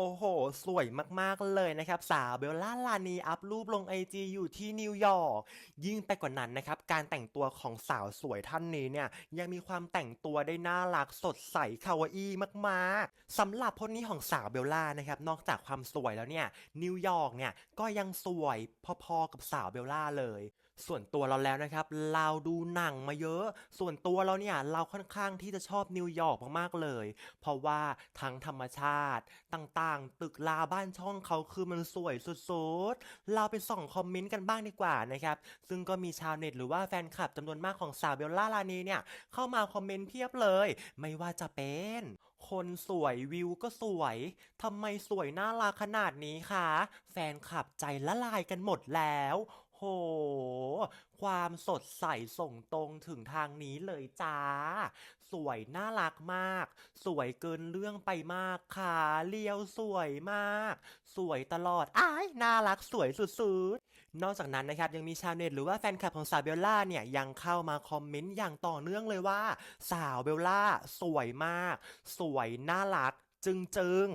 โอ้โห สวยมากๆเลยนะครับ สาวเบลล่าลานีอัพรูปลงไอจอยู่ที่นิวยอร์ก ยิ่งไปกว่านั้นนะครับ การแต่งตัวของสาวสวยท่านนี้เนี่ย ยังมีความแต่งตัวได้น่ารักสดใสคาวาอี้มากๆ สำหรับพจนี้ของสาวเบลล่านะครับ นอกจากความสวยแล้วเนี่ย นิวยอร์กเนี่ย ก็ยังสวยพอๆกับสาวเบลล่าเลย ส่วนตัวเราแล้วนะครับ เราดูหนังมาเยอะ ส่วนตัวเราเนี่ยเราค่อนข้างที่จะชอบนิวยอร์กมากๆเลย เพราะว่าทั้งธรรมชาติต่างๆ ตึกลาบ้านช่องเขาคือมันสวยสุดๆ เราไปส่องคอมเมนต์กันบ้างดีกว่านะครับ ซึ่งก็มีชาวเน็ตหรือว่าแฟนคลับจำนวนมากของสาวเบลล่าลานีเนี่ย เข้ามาคอมเมนต์เพียบเลย ไม่ว่าจะเป็นคนสวยวิวก็สวยทำไมสวยน่ารักขนาดนี้คะแฟนคลับใจละลายกันหมดแล้ว โห ความสดใสส่งตรงถึงทางนี้เลยจ้า สวยน่ารักมาก สวยเกินเรื่องไปมากขาเลียวสวยมาก สวยตลอดอ้ายน่ารักสวยสุดๆ นอกจากนั้นนะครับยังมีชาวเน็ตหรือว่าแฟนคลับของสาวเบลล่าเนี่ยยังเข้ามาคอมเมนต์อย่างต่อเนื่องเลยว่า สาวเบลล่าสวยมาก สวยน่ารักจึงจึง